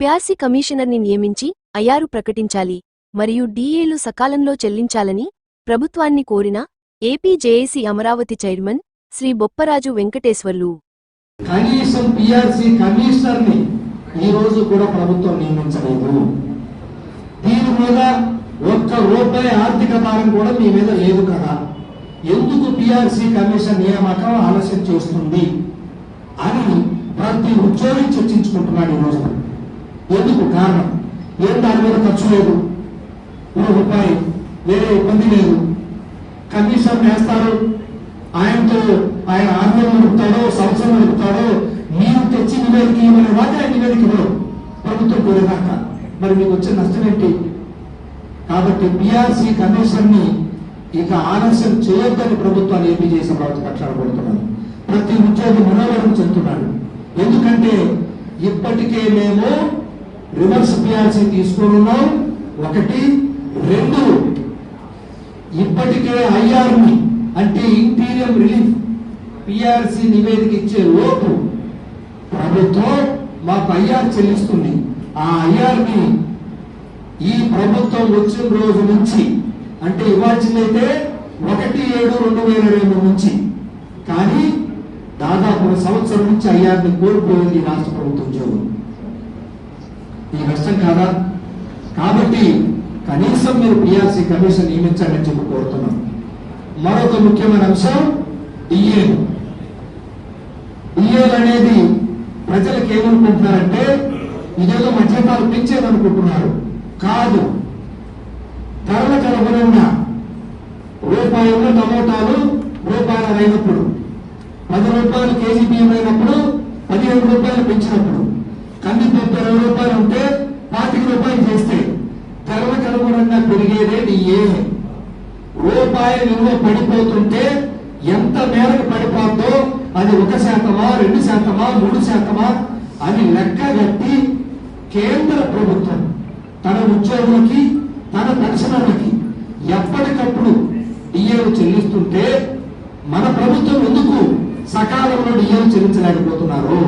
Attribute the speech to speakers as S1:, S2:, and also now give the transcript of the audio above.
S1: ప్యాసి కమిషనర్ని నియమించి అయ్యారు ప్రకటించాలి మరియు డీఏలు సకాలంలో చెల్లించాలని ప్రభుత్వాన్ని కోరిన AP JAC Amaravati chairman Shri Bopparaju Venkateswarlu.
S2: కనీసం పిఆర్సి కమిషనర్ని ఈ రోజు కూడా ప్రభుత్వం నియమించలేదు. దీని మీద ఒక్క రూపాయి ఆర్థిక భారం కూడా మీ మీద లేదు కదా. ఎందుకు పిఆర్సీ కమిషన్ నియామకం ఆలస్యం చేస్తుంది అని ప్రతి ఉద్యోగి చర్చించుకుంటున్నాడు ఈ రోజు ఎందుకు కారణం? ఏం దాని మీద ఖర్చు లేదు? ఒక రూపాయి వేరే ఇబ్బంది లేదు. కమిషన్ వేస్తారు. ఆయనతో ఆయన ఆందోళన నడుపుతాడో సంవత్సరం నడుపుతాడో మీరు తెచ్చి నివేదిక ఇవ్వని వాటి నివేదిక ఇవ్వరు ప్రభుత్వం కోరేదాకా. మరి మీకు వచ్చే నష్టం ఏంటి? కాబట్టి పిఆర్సి కమిషన్ని ఇక ఆలస్యం చేయొద్దని ప్రభుత్వాలు ఏపీ చేసిన ప్రభుత్వ పక్షాలు కొడుతున్నారు ప్రతి ఉద్యోగి మనోవరం చెందుతున్నాడు. ఎందుకంటే ఇప్పటికే మేము రివర్స్ పిఆర్సీ తీసుకున్నాం ఒకటి రెండు ఇప్పటికే ఐఆర్ని అంటే ఇంటీరియం రిలీఫ్ పిఆర్సి నివేదిక ఇచ్చే లోపు ప్రభుత్వం మాకు ఐఆర్ చెల్లిస్తుంది. ఆ ఐఆర్ని ఈ ప్రభుత్వం వచ్చిన రోజు నుంచి అంటే ఇవ్వాల్సిందైతే ఒకటి ఏడు రెండు వేల రెండు నుంచి. కానీ దాదాపు ఒక సంవత్సరం నుంచి ఐఆర్ని కోల్పోయింది రాష్ట్ర కాదా? కాబట్టి కనీసం మీరు పిఆర్సీ కమిషన్ నియమించండి చెప్పి కోరుతున్నాం. మరొక ముఖ్యమైన అంశం డిఏ డిఏలు అనేది ప్రజలకు ఏమనుకుంటున్నారంటే ఇదేదో మద్యపాలు పెంచేదనుకుంటున్నారు. కాదు. ధరలకు అనుగుణంగా రూపాయలు టమోటాలు రూపాయలు అయినప్పుడు పది రూపాయలు కేజీ బియ్యం అయినప్పుడు పదిహేను రూపాయలు పెంచినప్పుడు అనుగుణంగా పెరిగేదే రూపాయి విలువ పడిపోతుంటే ఎంత మేరకు పడిపోతుందో అది ఒక శాతమా రెండు శాతమా మూడు శాతమా అని లెక్క కట్టి కేంద్ర ప్రభుత్వం తన ఉద్యోగులకి తన పెన్షనర్లకి ఎప్పటికప్పుడు డిఏలు చెల్లిస్తుంటే మన ప్రభుత్వం ఎందుకు సకాలంలో డిఏలు చెల్లించలేకపోతున్నారు?